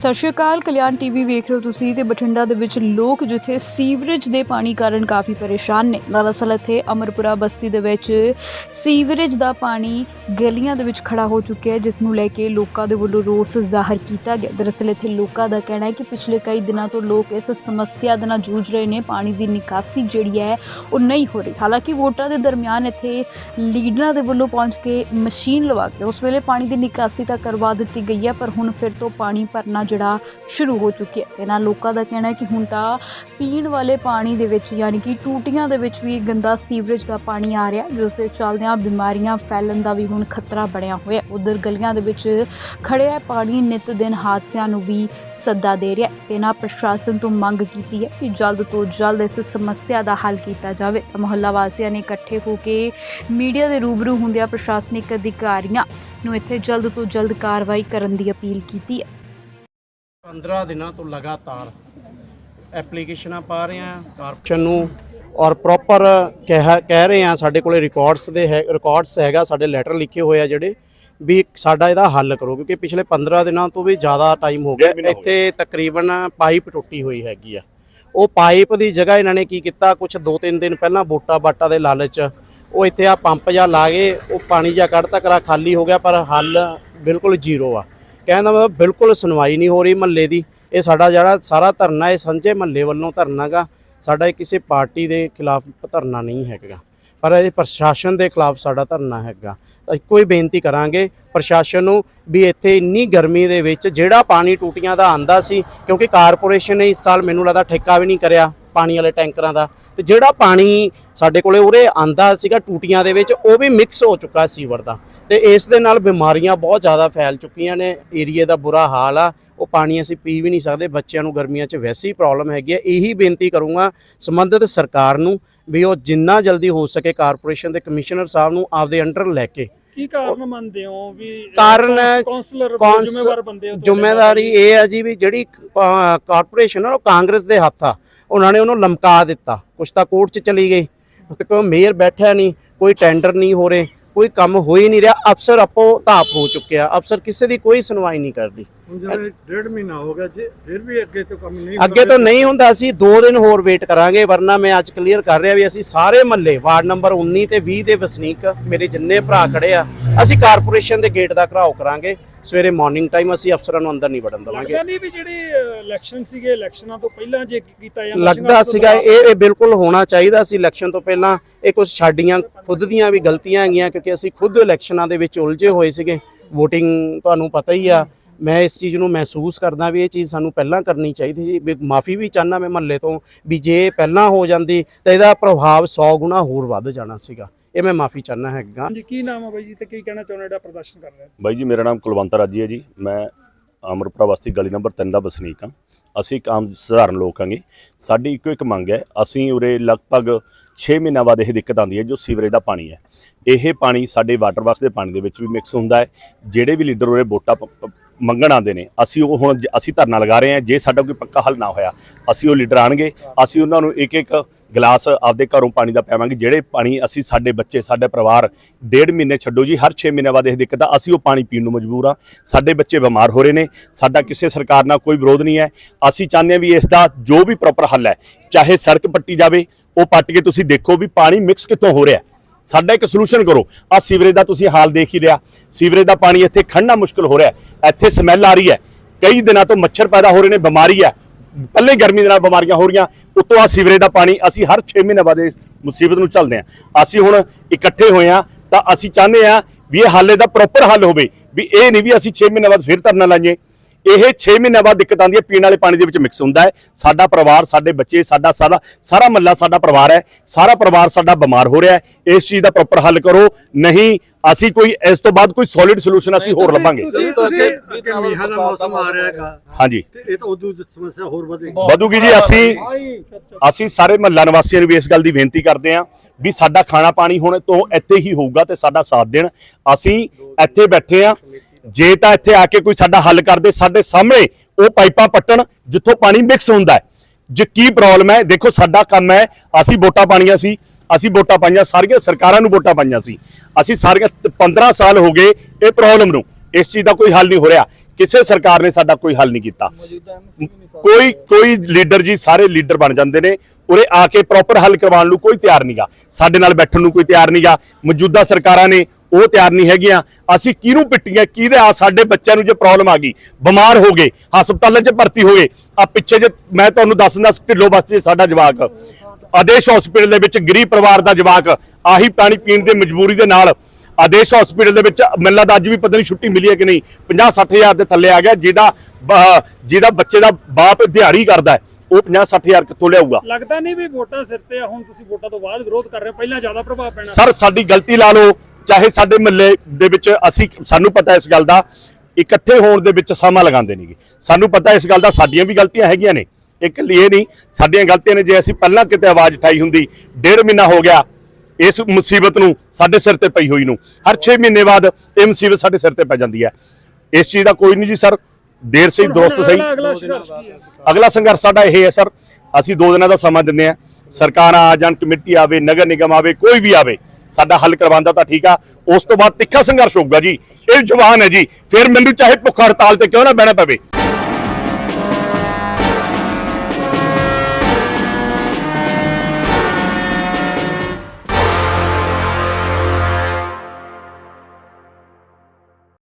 ਸਤਿ ਸ਼੍ਰੀ ਅਕਾਲ, ਕਲਿਆਣ ਟੀਵੀ ਵੇਖ ਰਹੇ ਹੋ ਤੁਸੀਂ ਤੇ ਬਠਿੰਡਾ ਦੇ ਵਿੱਚ ਲੋਕ ਜਿੱਥੇ ਸੀਵਰੇਜ ਦੇ ਪਾਣੀ ਕਾਰਨ ਕਾਫੀ ਪਰੇਸ਼ਾਨ ਨੇ। ਦਰਅਸਲ ਇੱਥੇ ਅਮਰਪੁਰਾ ਬਸਤੀ ਦੇ ਵਿੱਚ ਸੀਵਰੇਜ ਦਾ ਪਾਣੀ ਗਲੀਆਂ ਦੇ ਵਿੱਚ ਖੜਾ ਹੋ ਚੁੱਕਿਆ ਹੈ, ਜਿਸ ਨੂੰ ਲੈ ਕੇ ਲੋਕਾਂ ਦੇ ਵੱਲੋਂ ਰੋਸ ਜ਼ਾਹਰ ਕੀਤਾ ਗਿਆ। ਦਰਅਸਲ ਇੱਥੇ ਲੋਕਾਂ ਦਾ ਕਹਿਣਾ ਹੈ ਕਿ ਪਿਛਲੇ ਕਈ ਦਿਨਾਂ ਤੋਂ ਲੋਕ ਇਸ ਸਮੱਸਿਆ ਦੇ ਨਾਲ ਜੂਝ ਰਹੇ ਨੇ। ਪਾਣੀ ਦੀ ਨਿਕਾਸੀ ਜਿਹੜੀ ਹੈ, ਉਹ ਨਹੀਂ ਹੋ ਰਹੀ। ਹਾਲਾਂਕਿ ਵੋਟਾਂ ਦੇ ਦਰਮਿਆਨ ਇੱਥੇ ਲੀਡਰਾਂ ਦੇ ਵੱਲੋਂ ਪਹੁੰਚ ਕੇ ਮਸ਼ੀਨ ਲਵਾ ਕੇ ਉਸ ਵੇਲੇ ਪਾਣੀ ਦੀ ਨਿਕਾਸੀ ਤਾਂ ਕਰਵਾ ਦਿੱਤੀ ਗਈ ਹੈ, ਪਰ ਹੁਣ ਫਿਰ ਤੋਂ ਪਾਣੀ ਭਰਨਾ ਜਿਹੜਾ ਸ਼ੁਰੂ ਹੋ ਚੁੱਕਿਆ ਹੈ। ਤੇ ਨਾਲ ਲੋਕਾਂ ਦਾ ਕਹਿਣਾ ਹੈ ਕਿ ਹੁਣ ਤਾਂ ਪੀਣ ਵਾਲੇ ਪਾਣੀ ਦੇ ਵਿੱਚ ਯਾਨੀ ਕਿ ਟੂਟੀਆਂ ਦੇ ਵਿੱਚ ਵੀ ਗੰਦਾ ਸੀਵਰੇਜ ਦਾ ਪਾਣੀ ਆ ਰਿਹਾ ਜਿਸ ਦੇ ਚੱਲਦਿਆਂ ਬਿਮਾਰੀਆਂ ਫੈਲਣ ਦਾ ਵੀ ਹੁਣ ਖਤਰਾ ਬਣਿਆ ਹੋਇਆ ਉਧਰ ਗਲੀਆਂ ਦੇ ਵਿੱਚ ਖੜਿਆ ਪਾਣੀ ਨਿਤ ਦਿਨ ਹਾਦਸਿਆਂ ਨੂੰ ਵੀ ਸੱਦਾ ਦੇ ਰਿਹਾ ਹੈ। ਤੇ ਨਾ ਪ੍ਰਸ਼ਾਸਨ ਤੋਂ ਮੰਗ ਕੀਤੀ ਹੈ ਕਿ ਜਲਦ ਤੋਂ ਜਲਦ ਇਸ ਸਮੱਸਿਆ ਦਾ ਹੱਲ ਕੀਤਾ ਜਾਵੇ। ਤਾਂ ਮੁਹੱਲਾ ਵਾਸੀਆਂ ਨੇ ਇਕੱਠੇ ਹੋ ਕੇ ਮੀਡੀਆ ਦੇ ਰੂਬਰੂ ਹੁੰਦਿਆਂ ਪ੍ਰਸ਼ਾਸਨਿਕ ਅਧਿਕਾਰੀਆਂ ਨੂੰ ਇੱਥੇ ਜਲਦ ਤੋਂ ਜਲਦ ਕਾਰਵਾਈ ਕਰਨ ਦੀ ਅਪੀਲ ਕੀਤੀ ਹੈ। 15 ਦਿਨਾਂ ਤੋਂ ਲਗਾਤਾਰ ਐਪਲੀਕੇਸ਼ਨਾਂ ਪਾ ਰਹੇ ਹਾਂ ਕਾਰਪੋਰੇਸ਼ਨ ਨੂੰ ਔਰ ਪ੍ਰੋਪਰ ਕਹਿ ਰਹੇ ਹਾਂ ਸਾਡੇ ਕੋਲੇ ਰਿਕਾਰਡਸ ਦੇ ਹੈ ਰਿਕਾਰਡਸ ਹੈਗਾ ਸਾਡੇ ਲੈਟਰ ਲਿਖੇ ਹੋਏ ਆ ਜਿਹੜੇ ਵੀ ਸਾਡਾ ਇਹਦਾ ਹੱਲ ਕਰੋ ਕਿਉਂਕਿ ਪਿਛਲੇ 15 ਦਿਨਾਂ ਤੋਂ ਵੀ ਜ਼ਿਆਦਾ ਟਾਈਮ ਹੋ ਗਿਆ ਇੱਥੇ ਤਕਰੀਬਨ ਪਾਈਪ ਟੁੱਟੀ ਹੋਈ ਹੈਗੀ ਆ। ਉਹ ਪਾਈਪ ਦੀ ਜਗ੍ਹਾ ਇਹਨਾਂ ਨੇ ਕੀ ਕੀਤਾ ਕੁਝ 2-3 ਦਿਨ ਪਹਿਲਾਂ ਵੋਟਾਂ ਬਾਟਾ ਦੇ ਲਾਲਚ ਉਹ ਇੱਥੇ ਆ ਪੰਪ ਜਾਂ ਲਾ ਕੇ ਉਹ ਪਾਣੀ ਜਾਂ ਕੱਢਤਾ ਕਰਾ ਖਾਲੀ ਹੋ ਗਿਆ ਪਰ ਹੱਲ ਬਿਲਕੁਲ ਜ਼ੀਰੋ ਆ। ਕਹਿਣ ਦਾ ਮਤਲਬ ਬਿਲਕੁਲ ਸੁਣਵਾਈ ਨਹੀਂ ਹੋ ਰਹੀ ਮਹੱਲੇ ਦੀ। ਇਹ ਸਾਡਾ ਜਿਹੜਾ ਸਾਰਾ ਧਰਨਾ, ਇਹ ਸਾਂਝੇ ਮਹੱਲੇ ਵੱਲੋਂ ਧਰਨਾ ਗਾ, ਸਾਡਾ ਇਹ ਕਿਸੇ ਪਾਰਟੀ ਦੇ ਖਿਲਾਫ ਧਰਨਾ ਨਹੀਂ ਹੈਗਾ। ਪਰ ਇਹ ਪ੍ਰਸ਼ਾਸਨ ਦੇ ਖਿਲਾਫ ਸਾਡਾ ਧਰਨਾ ਹੈਗਾ। ਇੱਕੋ ਹੀ ਬੇਨਤੀ ਕਰਾਂਗੇ ਪ੍ਰਸ਼ਾਸਨ ਨੂੰ ਵੀ ਇੱਥੇ ਇੰਨੀ ਗਰਮੀ ਦੇ ਵਿੱਚ ਜਿਹੜਾ ਪਾਣੀ ਟੂਟੀਆਂ ਦਾ ਆਂਦਾ ਸੀ, ਕਿਉਂਕਿ ਕਾਰਪੋਰੇਸ਼ਨ ਨੇ ਇਸ ਸਾਲ ਮੈਨੂੰ ਲੱਗਦਾ ਠੇਕਾ ਵੀ ਨਹੀਂ ਕਰਿਆ। ਪਾਣੀ ਵਾਲੇ ਟੈਂਕਰਾਂ ਦਾ ਤੇ ਜਿਹੜਾ ਪਾਣੀ ਸਾਡੇ ਕੋਲੇ ਉਰੇ ਆਂਦਾ ਸੀਗਾ ਟੂਟੀਆਂ ਦੇ ਵਿੱਚ, ਉਹ ਵੀ ਮਿਕਸ ਹੋ ਚੁੱਕਾ ਸੀਵਰ ਦਾ। ਤੇ ਇਸ ਦੇ ਨਾਲ ਬਿਮਾਰੀਆਂ ਬਹੁਤ ਜ਼ਿਆਦਾ ਫੈਲ ਚੁੱਕੀਆਂ ਨੇ, ਏਰੀਏ ਦਾ ਬੁਰਾ ਹਾਲ ਆ, ਉਹ ਪਾਣੀ ਅਸੀਂ ਪੀ ਵੀ ਨਹੀਂ ਸਕਦੇ, ਬੱਚਿਆਂ ਨੂੰ ਗਰਮੀਆਂ 'ਚ ਵੈਸੇ ਹੀ ਪ੍ਰੋਬਲਮ ਹੈਗੀ ਹੈ ਇਹੀ ਬੇਨਤੀ ਕਰੂੰਗਾ ਸੰਬੰਧਿਤ ਸਰਕਾਰ ਨੂੰ ਵੀ ਉਹ ਜਿੰਨਾ ਜਲਦੀ ਹੋ ਸਕੇ ਕਾਰਪੋਰੇਸ਼ਨ ਦੇ ਕਮਿਸ਼ਨਰ ਸਾਹਿਬ ਨੂੰ ਆਪਦੇ ਅੰਡਰ ਲੈ ਕੇ ਕੀ ਕਾਰਨ ਮੰਨਦੇ ਹੋ ਵੀ ਕਾਰਨ ਕਾਉਂਸਲਰ ਜ਼ਿੰਮੇਵਾਰ ਬੰਦੇ ਜ਼ਿੰਮੇਵਾਰੀ ਇਹ ਹੈ ਜੀ ਵੀ ਜਿਹੜੀ ਕਾਰਪੋਰੇਸ਼ਨ ਆ ਉਹ ਕਾਂਗਰਸ ਦੇ ਹੱਥ ਆ। ਉਹਨਾਂ ਨੇ ਉਹਨੂੰ ਲਮਕਾ ਦਿੱਤਾ। ਕੁਛ ਤਾਂ ਕੋਰਟ 'ਚ ਚਲੀ ਗਈ। ਤੇ ਕੋਈ ਮੇਅਰ ਬੈਠਿਆ ਨਹੀਂ ਕੋਈ ਟੈਂਡਰ ਨਹੀਂ ਹੋ ਰਹੇ। ਕੋਈ ਕੰਮ ਹੋ ਹੀ ਨਹੀਂ ਰਿਹਾ। ਅਫਸਰ ਆਪੋ ਧਾਪ ਹੋ ਚੁੱਕਿਆ ਅਫਸਰ ਕਿਸੇ ਦੀ ਕੋਈ ਸੁਣਵਾਈ ਨਹੀਂ ਕਰਦੀ। ਹੁਣ ਜਿਹੜੇ ਡੇਢ ਮਹੀਨਾ ਹੋ ਗਿਆ ਜੇ ਫਿਰ ਵੀ ਅੱਗੇ ਤੋਂ ਕੰਮ ਨਹੀਂ ਅੱਗੇ ਤੋਂ ਨਹੀਂ ਹੁੰਦਾ ਅਸੀਂ 2 ਦਿਨ ਹੋਰ ਵੇਟ ਕਰਾਂਗੇ ਵਰਨਾ ਮੈਂ ਅੱਜ ਕਲੀਅਰ ਕਰ ਰਿਹਾ ਵੀ ਅਸੀਂ ਸਾਰੇ ਮਹੱਲੇ ਵਾਰਡ ਨੰਬਰ 19 ਤੇ 20 ਦੇ ਵਸਨੀਕ ਮੇਰੇ ਜਿੰਨੇ ਭਰਾ ਖੜੇ ਆ ਅਸੀਂ ਕਾਰਪੋਰੇਸ਼ਨ ਦੇ ਗੇਟ ਦਾ ਘਰਾਓ ਕਰਾਂਗੇ। ਸਵੇਰੇ ਮਾਰਨਿੰਗ ਟਾਈਮ ਅਸੀਂ ਅਫਸਰਾਂ ਨੂੰ ਅੰਦਰ ਨਹੀਂ ਵੜਨ ਦੇਵਾਂਗੇ। ਲੱਗਦਾ ਨਹੀਂ ਵੀ ਜਿਹੜੀ ਇਲੈਕਸ਼ਨ ਸੀਗੇ ਇਲੈਕਸ਼ਨਾਂ ਤੋਂ ਪਹਿਲਾਂ ਜੇ ਕੀਤਾ ਜਾਂਦਾ ਲੱਗਦਾ ਸੀਗਾ ਇਹ ਇਹ ਬਿਲਕੁਲ ਹੋਣਾ ਚਾਹੀਦਾ ਸੀ। ਇਲੈਕਸ਼ਨ ਤੋਂ ਪਹਿਲਾਂ ਇਹ ਕੁਝ ਸਾਡੀਆਂ ਖੁਦ ਦੀਆਂ ਵੀ ਗਲਤੀਆਂ ਹੈਗੀਆਂ ਕਿਉਂਕਿ ਅਸੀਂ ਖੁਦ ਇਲੈਕਸ਼ਨਾਂ ਦੇ ਵਿੱਚ ਉਲਝੇ ਹੋਏ ਸੀਗੇ। VOTING ਤੁਹਾਨੂੰ ਪਤਾ ਹੀ ਆ। ਮੈਂ ਇਸ ਚੀਜ਼ ਨੂੰ ਮਹਿਸੂਸ ਕਰਦਾ ਵੀ ਇਹ ਚੀਜ਼ ਸਾਨੂੰ ਪਹਿਲਾਂ ਕਰਨੀ ਚਾਹੀਦੀ ਸੀ। ਵੀ ਮਾਫੀ ਵੀ ਚਾਹਨਾ ਮੈਂ ਮਹੱਲੇ ਤੋਂ ਵੀ ਜੇ ਪਹਿਲਾਂ ਹੋ ਜਾਂਦੀ ਤਾਂ ਇਹਦਾ ਪ੍ਰਭਾਵ 100 ਗੁਣਾ ਹੋਰ ਵੱਧ ਜਾਣਾ ਸੀਗਾ। ਇਹ ਮੈਂ ਮਾਫੀ ਚਾਹਨਾ ਹੈਗਾ। ਹਾਂਜੀ ਕੀ ਨਾਮ ਹੈ ਬਾਈ ਜੀ ਤੇ ਕੀ ਕਹਿਣਾ ਚਾਹੁੰਦੇ ਜਿਹੜਾ ਪ੍ਰਦਰਸ਼ਨ ਕਰ ਰਿਹਾ ਬਾਈ ਜੀ ਮੇਰਾ ਨਾਮ ਕੁਲਵੰਤ ਰਾਜੀ ਹੈ ਜੀ। ਮੈਂ ਅਮਰਪੁਰਾ ਬਸਤੀ ਗਲੀ ਨੰਬਰ 3 ਦਾ ਵਸਨੀਕ ਹਾਂ। ਅਸੀਂ ਇੱਕ ਆਮ ਸਧਾਰਨ ਲੋਕ ਹਾਂਗੇ। ਸਾਡੀ ਇੱਕੋ ਇੱਕ ਮੰਗ ਹੈ ਅਸੀਂ ਉਰੇ ਲਗਭਗ 6 ਮਹੀਨਿਆਂ ਬਾਅਦ ਇਹ ਦਿੱਕਤ ਆਉਂਦੀ ਹੈ ਜੋ ਸੀਵਰੇਜ ਦਾ ਪਾਣੀ ਹੈ। ਇਹ ਪਾਣੀ ਸਾਡੇ ਵਾਟਰ ਵਰਕਸ ਦੇ ਪਾਣੀ ਦੇ ਵਿੱਚ ਵੀ ਮਿਕਸ ਹੁੰਦਾ ਹੈ। ਜਿਹੜੇ ਵੀ ਲੀਡਰ ਉਰੇ ਵੋਟਾਂ ਮੰਗਣ ਆਉਂਦੇ ਨੇ ਅਸੀਂ ਉਹ ਹੁਣ ਜ- ਅਸੀਂ ਧਰਨਾ ਲਗਾ ਰਹੇ ਹਾਂ। ਜੇ ਸਾਡਾ ਕੋਈ ਪੱਕਾ ਹੱਲ ਨਾ ਹੋਇਆ ਅਸੀਂ ਉਹ ਲੀਡਰ ਆਣਗੇ। ਅਸੀਂ ਉਹਨਾਂ ਨੂੰ ਇੱਕ ਇੱਕ ਗਲਾਸ ਆਪਦੇ ਘਰੋਂ ਪਾਣੀ ਦਾ ਪਿਆਵਾਂਗੇ, ਜਿਹੜੇ ਪਾਣੀ ਅਸੀਂ ਸਾਡੇ ਬੱਚੇ, ਸਾਡੇ ਪਰਿਵਾਰ ਡੇਢ ਮਹੀਨੇ ਛੱਡੋ ਜੀ, ਹਰ 6 ਮਹੀਨਿਆਂ ਬਾਅਦ ਇਹ ਦਿੱਕਤ ਆ, ਅਸੀਂ ਉਹ ਪਾਣੀ ਪੀਣ ਨੂੰ ਮਜਬੂਰ ਆ। ਸਾਡੇ ਬੱਚੇ ਬਿਮਾਰ ਹੋ ਰਹੇ ਨੇ, ਸਾਡਾ ਕਿਸੇ ਸਰਕਾਰ ਨਾਲ ਕੋਈ ਵਿਰੋਧ ਨਹੀਂ ਹੈ। ਅਸੀਂ ਚਾਹੁੰਦੇ ਹਾਂ ਵੀ ਇਸ ਦਾ ਜੋ ਵੀ ਪ੍ਰੋਪਰ ਹੱਲ ਹੈ, ਚਾਹੇ ਸੜਕ ਪੱਟੀ ਜਾਵੇ, ਉਹ ਪੱਟ ਕੇ ਤੁਸੀਂ ਦੇਖੋ ਵੀ ਪਾਣੀ ਮਿਕਸ ਕਿੱਥੋਂ ਹੋ ਰਿਹਾ ਸਾਡਾ ਇੱਕ ਸੋਲੂਸ਼ਨ ਕਰੋ। ਆ ਸੀਵਰੇਜ ਦਾ ਤੁਸੀਂ ਹਾਲ ਦੇਖ ਹੀ ਰਿਹਾ ਸੀਵਰੇਜ ਦਾ ਪਾਣੀ ਇੱਥੇ ਖੜਨਾ ਮੁਸ਼ਕਲ ਹੋ ਰਿਹਾ ਇੱਥੇ ਸਮੈਲ ਆ ਰਹੀ ਹੈ। ਕਈ ਦਿਨਾਂ ਤੋਂ ਮੱਛਰ ਪੈਦਾ ਹੋ ਰਹੇ ਨੇ, ਬਿਮਾਰੀ ਹੈ। ਪਹਿਲੇ ਗਰਮੀ ਦੇ ਨਾਲ ਬਿਮਾਰੀਆਂ ਹੋ ਰਹੀਆਂ, ਉਤੋਂ ਆ ਸੀਵਰੇਜ ਦਾ ਪਾਣੀ ਅਸੀਂ ਹਰ 6 ਮਹੀਨੇ ਬਾਅਦ ਇਸ ਮੁਸੀਬਤ ਨੂੰ ਝੱਲਦੇ ਹਾਂ। ਅਸੀਂ ਹੁਣ ਇਕੱਠੇ ਹੋਏ ਹਾਂ, ਤਾਂ ਅਸੀਂ ਚਾਹੁੰਦੇ ਹਾਂ ਵੀ ਇਹ ਹਾਲੇ ਦਾ ਪ੍ਰੋਪਰ ਹੱਲ ਹੋਵੇ, ਵੀ ਇਹ ਨਹੀਂ ਵੀ ਅਸੀਂ 6 ਮਹੀਨੇ ਬਾਅਦ ਫਿਰ ਧਰਨਾ ਲਾਈਏ। ਇਹ 6 ਮਹੀਨਿਆਂ ਬਾਅਦ ਦਿੱਕਤ ਆਉਂਦੀ ਹੈ ਪੀਣ ਵਾਲੇ ਪਾਣੀ ਦੇ ਵਿੱਚ ਮਿਕਸ ਹੁੰਦਾ ਹੈ। ਸਾਡਾ ਪਰਿਵਾਰ ਸਾਡੇ ਬੱਚੇ ਸਾਡਾ ਸਾਰਾ ਸਾਰਾ ਮੱਲਾ ਸਾਡਾ ਪਰਿਵਾਰ ਹੈ। ਸਾਰਾ ਪਰਿਵਾਰ ਸਾਡਾ ਬਿਮਾਰ ਹੋ ਰਿਹਾ ਹੈ। ਇਸ ਚੀਜ਼ ਦਾ ਪ੍ਰੋਪਰ ਹੱਲ ਕਰੋ। ਨਹੀਂ ਅਸੀਂ ਕੋਈ ਇਸ ਤੋਂ ਬਾਅਦ ਕੋਈ ਸੋਲਿਡ ਸੋਲੂਸ਼ਨ ਅਸੀਂ ਹੋਰ ਲੱਭਾਂਗੇ। ਮੀਂਹਾਂ ਦਾ ਮੌਸਮ ਆ ਰਿਹਾ ਹੈਗਾ। ਹਾਂਜੀ। ਤੇ ਇਹ ਤਾਂ ਉਦੋਂ ਸਮੱਸਿਆ ਹੋਰ ਵਧੇਗੀ। ਵਧੂਗੀ ਜੀ ਅਸੀਂ ਅਸੀਂ ਸਾਰੇ ਮਹੱਲਾ ਨਿਵਾਸੀਆਂ ਨੂੰ ਵੀ ਇਸ ਗੱਲ ਦੀ ਬੇਨਤੀ ਕਰਦੇ ਹਾਂ ਵੀ ਸਾਡਾ ਖਾਣਾ ਪਾਣੀ ਹੁਣ ਤੋਂ ਇੱਥੇ ਹੀ ਹੋਊਗਾ ਤੇ ਸਾਡਾ ਸਾਥ ਦੇਣ। ਅਸੀਂ ਇੱਥੇ ਬੈਠੇ ਆ ਜੇ ਤਾਂ ਇੱਥੇ ਆ ਕੇ ਕੋਈ ਸਾਡਾ ਹੱਲ ਕਰਦੇ, ਸਾਡੇ ਸਾਹਮਣੇ ਉਹ ਪਾਈਪਾਂ ਪੱਟਣ, ਜਿੱਥੋਂ ਪਾਣੀ ਮਿਕਸ ਹੁੰਦਾ ਹੈ। ਜੇ ਕੀ ਪ੍ਰੋਬਲਮ ਹੈ? ਦੇਖੋ, ਸਾਡਾ ਕੰਮ ਹੈ, ਅਸੀਂ ਵੋਟਾਂ ਪਾਣੀਆਂ ਸੀ, ਅਸੀਂ ਵੋਟਾਂ ਪਾਈਆਂ, ਸਾਰੀਆਂ ਸਰਕਾਰਾਂ ਨੂੰ ਵੋਟਾਂ ਪਾਈਆਂ ਸੀ। ਅਸੀਂ ਸਾਰੀਆਂ 15 ਸਾਲ ਹੋ ਗਏ ਇਹ ਪ੍ਰੋਬਲਮ ਨੂੰ। ਇਸ ਚੀਜ਼ ਦਾ ਕੋਈ ਹੱਲ ਨਹੀਂ ਹੋ ਰਿਹਾ। ਕਿਸੇ ਸਰਕਾਰ ਨੇ ਸਾਡਾ ਕੋਈ ਹੱਲ ਨਹੀਂ ਕੀਤਾ। ਕੋਈ ਕੋਈ ਲੀਡਰ ਜੀ, ਸਾਰੇ ਲੀਡਰ ਬਣ ਜਾਂਦੇ ਨੇ। ਉਰੇ ਆ ਕੇ ਪ੍ਰੋਪਰ ਹੱਲ ਕਰਵਾਉਣ ਨੂੰ ਕੋਈ ਤਿਆਰ ਨਹੀਂਗਾ ਸਾਡੇ ਨਾਲ ਬੈਠਣ ਨੂੰ ਕੋਈ ਤਿਆਰ ਨਹੀਂਗਾ ਮੌਜੂਦਾ ਸਰਕਾਰਾਂ ਨੇ ਉਹ ਤਿਆਰ ਨਹੀਂ ਹੈਗੀਆਂ। ਅਸੀਂ ਕਿਹਨੂੰ ਪਿੱਟੀਆਂ? ਕਿਹਦੇ ਆ ਸਾਡੇ ਬੱਚਿਆਂ ਨੂੰ ਜੇ ਪ੍ਰੋਬਲਮ ਆ ਗਈ? ਬਿਮਾਰ ਹੋ ਗਏ ਹਸਪਤਾਲਾਂ 'ਚ ਭਰਤੀ ਹੋ ਗਏ ਆ ਪਿੱਛੇ ਜੇ ਮੈਂ ਤੁਹਾਨੂੰ ਦੱਸਦਾ ਢਿੱਲੋ ਬਸਤੀ ਸਾਡਾ ਜਵਾਕ। ਆਦੇਸ਼ ਹਸਪੀਟਲ ਦੇ ਵਿੱਚ ਗਰੀਬ ਪਰਿਵਾਰ ਦਾ ਜਵਾਕ। ਆਹੀ ਪਾਣੀ ਪੀਣ ਦੀ ਮਜਬੂਰੀ ਦੇ ਨਾਲ ਆਦੇਸ਼ ਹਸਪੀਟਲ ਦੇ ਵਿੱਚ ਮੈਨੂੰ ਲੱਗਦਾ ਅੱਜ ਵੀ ਪਤਾ ਨਹੀਂ ਛੁੱਟੀ ਮਿਲੀ ਹੈ ਕਿ ਨਹੀਂ। 50 60000 ਦੇ ਥੱਲੇ ਆ ਗਿਆ ਜਿਹਦਾ ਜਿਹਦਾ ਬੱਚੇ ਦਾ ਬਾਪ ਦਿਹਾੜੀ ਕਰਦਾ ਹੈ। ਉਹ 50 60000 ਕਿੱਥੋਂ ਲਿਆਊਗਾ? ਲੱਗਦਾ ਨਹੀਂ ਵੀ ਵੋਟਾਂ ਸਿਰ ਤੇ ਆ ਹੁਣ ਤੁਸੀਂ ਵੋਟਾਂ ਤੋਂ ਬਾਅਦ ਵਿਰੋਧ ਕਰ ਰਹੇ ਹੋ। ਪਹਿਲਾਂ ਜ਼ਿਆਦਾ ਪ੍ਰਭਾਵ ਪੈਣਾ। ਸਰ ਸਾਡੀ ਗਲਤੀ ਲਾ ਲਓ। ਚਾਹੇ ਸਾਡੇ ਮਹੱਲੇ ਦੇ ਵਿੱਚ ਅਸੀਂ ਸਾਨੂੰ ਪਤਾ ਇਸ ਗੱਲ ਦਾ ਇਕੱਠੇ ਹੋਣ ਦੇ ਵਿੱਚ ਸਮਾਂ ਲਗਾਉਂਦੇ ਨਹੀਂਗੇ ਸਾਨੂੰ ਪਤਾ ਇਸ ਗੱਲ ਦਾ ਸਾਡੀਆਂ ਵੀ ਗਲਤੀਆਂ ਹੈਗੀਆਂ ਨੇ। ਇੱਕ ਇਹ ਨਹੀਂ ਸਾਡੀਆਂ ਗਲਤੀਆਂ ਨੇ ਜੇ ਅਸੀਂ ਪਹਿਲਾਂ ਕਿਤੇ ਆਵਾਜ਼ ਉਠਾਈ ਹੁੰਦੀ ਡੇਢ ਮਹੀਨਾ ਹੋ ਗਿਆ ਇਸ ਮੁਸੀਬਤ ਨੂੰ ਸਾਡੇ ਸਿਰ ਤੇ ਪਈ ਹੋਈ ਨੂੰ। ਹਰ 6 ਮਹੀਨੇ ਬਾਅਦ ਇਹ ਮੁਸੀਬਤ ਸਾਡੇ ਸਿਰ ਤੇ ਪੈ ਜਾਂਦੀ ਹੈ। ਇਸ ਚੀਜ਼ ਦਾ ਕੋਈ ਨਹੀਂ ਜੀ ਸਰ। ਦੇਰ ਸਹੀ ਦੋਸਤ ਸਹੀ। ਅਗਲਾ- ਸੰਘਰਸ਼ ਸਾਡਾ ਇਹ ਹੈ ਸਰ। ਅਸੀਂ ਦੋ ਦਿਨਾਂ ਦਾ ਸਮਾਂ ਦਿੰਦੇ ਆ ਸਰਕਾਰਾਂ ਆ ਜਾਣ ਕਮੇਟੀ ਆਵੇ ਨਗਰ ਨਿਗਮ ਆਵੇ ਕੋਈ ਵੀ ਆਵੇ। ਸਾਡਾ ਹੱਲ ਕਰਵਾਉਂਦਾ ਤਾਂ ਠੀਕ ਆ, ਉਸ ਤੋਂ ਬਾਅਦ ਤਿੱਖਾ ਸੰਘਰਸ਼ ਹੋਊਗਾ ਜੀ। ਇਹ ਜਵਾਨ ਹੈ ਜੀ। ਫਿਰ ਮੈਨੂੰ ਚਾਹੇ ਭੁੱਖ ਹੜਤਾਲ ਤੇ ਕਿਉਂ ਨਾ ਬਹਿਣਾ ਪਵੇ।